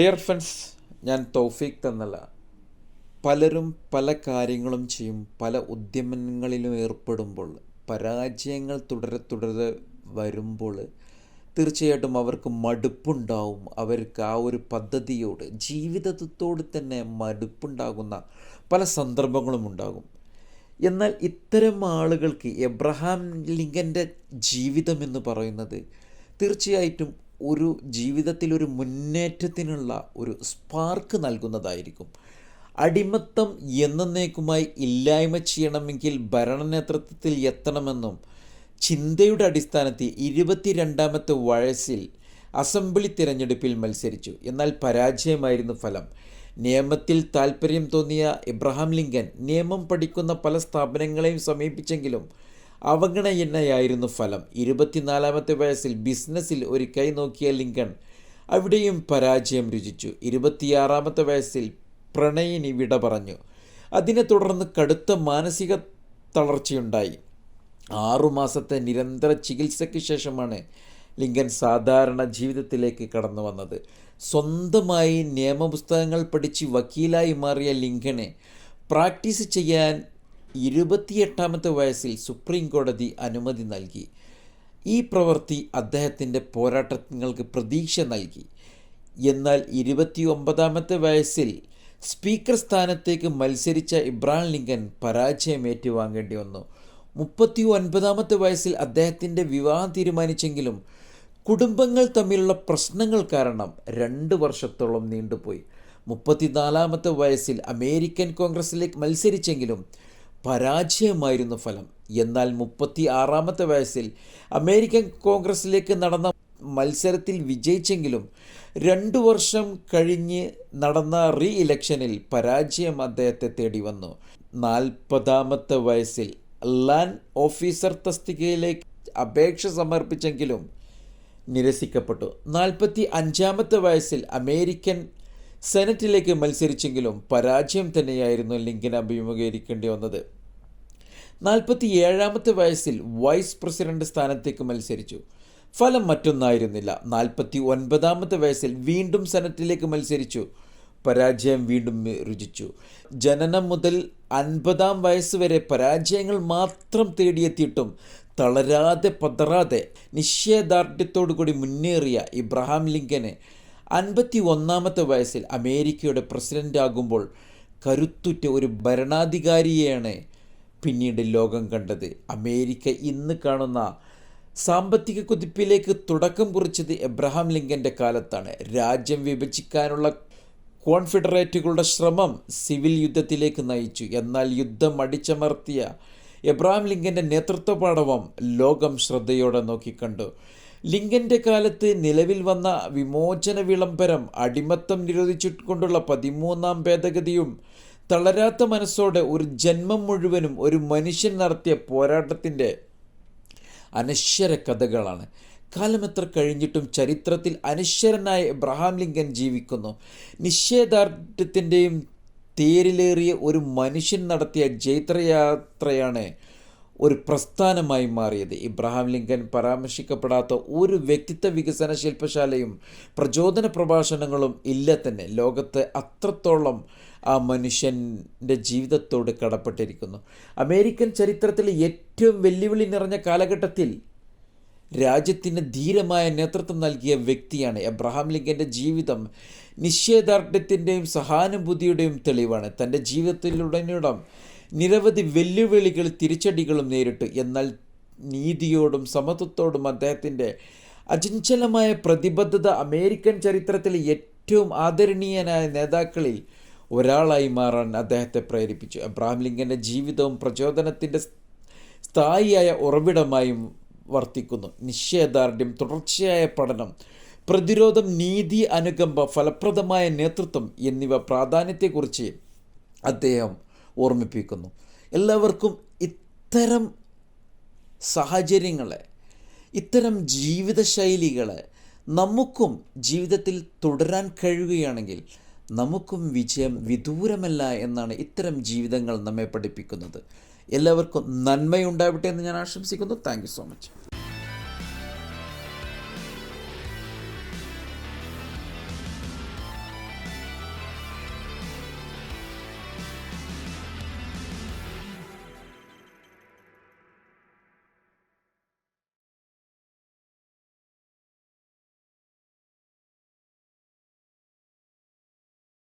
Dear friends ഞാൻ തൗഫീഖ് തന്നല്ല. പലരും പല കാര്യങ്ങളും ചെയ്യും. പല ഉദ്യമങ്ങളിലും ഏർപ്പെടുമ്പോൾ പരാജയങ്ങൾ തുടരെ തുടരെ വരുമ്പോൾ തീർച്ചയായിട്ടും അവർക്ക് മടുപ്പുണ്ടാവും. അവർക്ക് ആ ഒരു പദ്ധതിയോട് ജീവിതത്തോട് തന്നെ മടുപ്പുണ്ടാകുന്ന പല സന്ദർഭങ്ങളും ഉണ്ടാകും. എന്നാൽ ഇത്തരം ആളുകൾക്ക് എബ്രഹാം ലിങ്കന്റെ ജീവിതം എന്ന് പറയുന്നത് തീർച്ചയായിട്ടും ഒരു ജീവിതത്തിൽ ഒരു മുന്നേറ്റത്തിനുള്ള ഒരു സ്പാർക്ക് നൽകുന്നതായിരിക്കും. അടിമത്തം എന്നേക്കുമായി ഇല്ലായ്മ ചെയ്യണമെങ്കിൽ ഭരണ നേതൃത്വത്തിൽ എത്തണമെന്നും ചിന്തയുടെ അടിസ്ഥാനത്തിൽ ഇരുപത്തിരണ്ടാമത്തെ വയസ്സിൽ അസംബ്ലി തിരഞ്ഞെടുപ്പിൽ മത്സരിച്ചു. എന്നാൽ പരാജയമായിരുന്നു ഫലം. നിയമത്തിൽ താൽപ്പര്യം തോന്നിയ ഇബ്രഹാം ലിങ്കൻ നിയമം പഠിക്കുന്ന പല സ്ഥാപനങ്ങളെയും സമീപിച്ചെങ്കിലും അവഗണനയായിരുന്നു ഫലം. ഇരുപത്തിനാലാമത്തെ വയസ്സിൽ ബിസിനസ്സിൽ ഒരു കൈ നോക്കിയ ലിങ്കൺ അവിടെയും പരാജയം രുചിച്ചു. ഇരുപത്തിയാറാമത്തെ വയസ്സിൽ പ്രണയിനി വിട പറഞ്ഞു. അതിനെ തുടർന്ന് കടുത്ത മാനസിക തളർച്ചയുണ്ടായി. ആറുമാസത്തെ നിരന്തര ചികിത്സയ്ക്ക് ശേഷമാണ് ലിങ്കൻ സാധാരണ ജീവിതത്തിലേക്ക് കടന്നു വന്നത്. സ്വന്തമായി നിയമപുസ്തകങ്ങൾ പഠിച്ച് വക്കീലായി മാറിയ ലിങ്കനെ പ്രാക്ടീസ് ചെയ്യാൻ ഇരുപത്തിയെട്ടാമത്തെ വയസ്സിൽ സുപ്രീം കോടതി അനുമതി നൽകി. ഈ പ്രവൃത്തി അദ്ദേഹത്തിന്റെ പോരാട്ടങ്ങൾക്ക് പ്രതീക്ഷ നൽകി. എന്നാൽ ഇരുപത്തി ഒമ്പതാമത്തെ വയസ്സിൽ സ്പീക്കർ സ്ഥാനത്തേക്ക് മത്സരിച്ച ഇബ്രാഹിം ലിങ്കൻ പരാജയം ഏറ്റുവാങ്ങേണ്ടി വന്നു. മുപ്പത്തി ഒൻപതാമത്തെ വയസ്സിൽ അദ്ദേഹത്തിന്റെ വിവാഹം തീരുമാനിച്ചെങ്കിലും കുടുംബങ്ങൾ തമ്മിലുള്ള പ്രശ്നങ്ങൾ കാരണം രണ്ട് വർഷത്തോളം നീണ്ടുപോയി. മുപ്പത്തിനാലാമത്തെ വയസ്സിൽ അമേരിക്കൻ കോൺഗ്രസിലേക്ക് മത്സരിച്ചെങ്കിലും പരാജയമായിരുന്നു ഫലം. എന്നാൽ മുപ്പത്തി ആറാമത്തെ വയസ്സിൽ അമേരിക്കൻ കോൺഗ്രസ്സിലേക്ക് നടന്ന മത്സരത്തിൽ വിജയിച്ചെങ്കിലും രണ്ടു വർഷം കഴിഞ്ഞ് നടന്ന റീ ഇലക്ഷനിൽ പരാജയം അദ്ദേഹത്തെ തേടി വന്നു. നാൽപ്പതാമത്തെ വയസ്സിൽ ലാൻഡ് ഓഫീസർ തസ്തികയിലേക്ക് അപേക്ഷ സമർപ്പിച്ചെങ്കിലും നിരസിക്കപ്പെട്ടു. നാൽപ്പത്തി അഞ്ചാമത്തെ വയസ്സിൽ അമേരിക്കൻ സെനറ്റിലേക്ക് മത്സരിച്ചെങ്കിലും പരാജയം തന്നെയായിരുന്നു ലിങ്കൻ അഭിമുഖീകരിക്കേണ്ടി വന്നത്. നാൽപ്പത്തി ഏഴാമത്തെ വയസ്സിൽ വൈസ് പ്രസിഡന്റ് സ്ഥാനത്തേക്ക് മത്സരിച്ചു. ഫലം മറ്റൊന്നായിരുന്നില്ല. നാൽപ്പത്തി ഒൻപതാമത്തെ വയസ്സിൽ വീണ്ടും സെനറ്റിലേക്ക് മത്സരിച്ചു. പരാജയം വീണ്ടും രുചിച്ചു. ജനനം മുതൽ അൻപതാം വയസ്സ് വരെ പരാജയങ്ങൾ മാത്രം തേടിയെത്തിയിട്ടും തളരാതെ പതറാതെ നിശ്ചയദാർഢ്യത്തോടു കൂടി മുന്നേറിയ ഇബ്രഹാം ലിങ്കന് അൻപത്തി ഒന്നാമത്തെ വയസ്സിൽ അമേരിക്കയുടെ പ്രസിഡന്റാകുമ്പോൾ കരുത്തുറ്റ ഒരു ഭരണാധികാരിയെയാണ് പിന്നീട് ലോകം കണ്ടത്. അമേരിക്ക ഇന്ന് കാണുന്ന സാമ്പത്തിക കുതിപ്പിലേക്ക് തുടക്കം കുറിച്ചത് എബ്രഹാം ലിങ്കന്റെ കാലത്താണ്. രാജ്യം വിഭജിക്കാനുള്ള കോൺഫെഡറേറ്റുകളുടെ ശ്രമം സിവിൽ യുദ്ധത്തിലേക്ക് നയിച്ചു. എന്നാൽ യുദ്ധം അടിച്ചമർത്തിയ എബ്രഹാം ലിങ്കന്റെ നേതൃത്വ പാടവം ലോകം ശ്രദ്ധയോടെ നോക്കിക്കണ്ടു. ലിങ്കന്റെ കാലത്ത് നിലവിൽ വന്ന വിമോചന വിളംബരം അടിമത്തം നിരോധിച്ചുകൊണ്ടുള്ള പതിമൂന്നാം ഭേദഗതിയും തളരാത്ത മനസ്സോടെ ഒരു ജന്മം മുഴുവനും ഒരു മനുഷ്യൻ നടത്തിയ പോരാട്ടത്തിന്റെ അനശ്വര കഥകളാണ്. കാലമെത്ര കഴിഞ്ഞിട്ടും ചരിത്രത്തിൽ അനശ്വരനായ എബ്രഹാം ലിങ്കൻ ജീവിക്കുന്നു. നിശ്ചയദാർഢ്യത്തിന്റെയും തേരിലേറിയ ഒരു മനുഷ്യൻ നടത്തിയ ജൈത്രയാത്രയാണ് ഒരു പ്രസ്ഥാനമായി മാറിയത്. ഇബ്രഹാം ലിങ്കൻ പരാമർശിക്കപ്പെടാത്ത ഒരു വ്യക്തിത്വ വികസന ശില്പശാലയും പ്രചോദന പ്രഭാഷണങ്ങളും ഇല്ല തന്നെ. ലോകത്ത് അത്രത്തോളം ആ മനുഷ്യന്റെ ജീവിതത്തോട് കടപ്പെട്ടിരിക്കുന്നു. അമേരിക്കൻ ചരിത്രത്തിലെ ഏറ്റവും വെല്ലുവിളി നിറഞ്ഞ കാലഘട്ടത്തിൽ രാജ്യത്തിന് ധീരമായ നേതൃത്വം നൽകിയ വ്യക്തിയാണ് എബ്രഹാം ലിങ്കന്റെ ജീവിതം. നിശ്ചയദാർഢ്യത്തിന്റെയും സഹാനുഭൂതിയുടെയും തെളിവാണ്. തന്റെ ജീവിതത്തിലുടനീളം നിരവധി വെല്ലുവിളികൾ തിരിച്ചടികളും നേരിട്ട്. എന്നാൽ നീതിയോടും സമത്വത്തോടും അദ്ദേഹത്തിന്റെ അചഞ്ചലമായ പ്രതിബദ്ധത അമേരിക്കൻ ചരിത്രത്തിലെ ഏറ്റവും ആദരണീയനായ നേതാക്കളിൽ ഒരാളായി മാറാൻ അദ്ദേഹത്തെ പ്രേരിപ്പിച്ചു. അബ്രാഹിം ലിങ്കന്റെ ജീവിതവും പ്രചോദനത്തിന്റെ സ്ഥായിയായ ഉറവിടമായും വർത്തിക്കുന്നു. നിശ്ചയദാർഢ്യം തുടർച്ചയായ പഠനം പ്രതിരോധം നീതി അനുകമ്പ ഫലപ്രദമായ നേതൃത്വം എന്നിവ പ്രാധാന്യത്തെക്കുറിച്ച് അദ്ദേഹം ഓർമ്മിപ്പിക്കുന്നു. എല്ലാവർക്കും ഇത്തരം സാഹചര്യങ്ങളെ ഇത്തരം ജീവിതശൈലികളെ നമുക്കും ജീവിതത്തിൽ തുടരാൻ കഴിയുകയാണെങ്കിൽ നമുക്കും വിജയം വിദൂരമല്ല എന്നാണ് ഇത്തരം ജീവിതങ്ങൾ നമ്മെ പഠിപ്പിക്കുന്നത്. എല്ലാവർക്കും നന്മയുണ്ടാവട്ടെ എന്ന് ഞാൻ ആശംസിക്കുന്നു. Thank so much.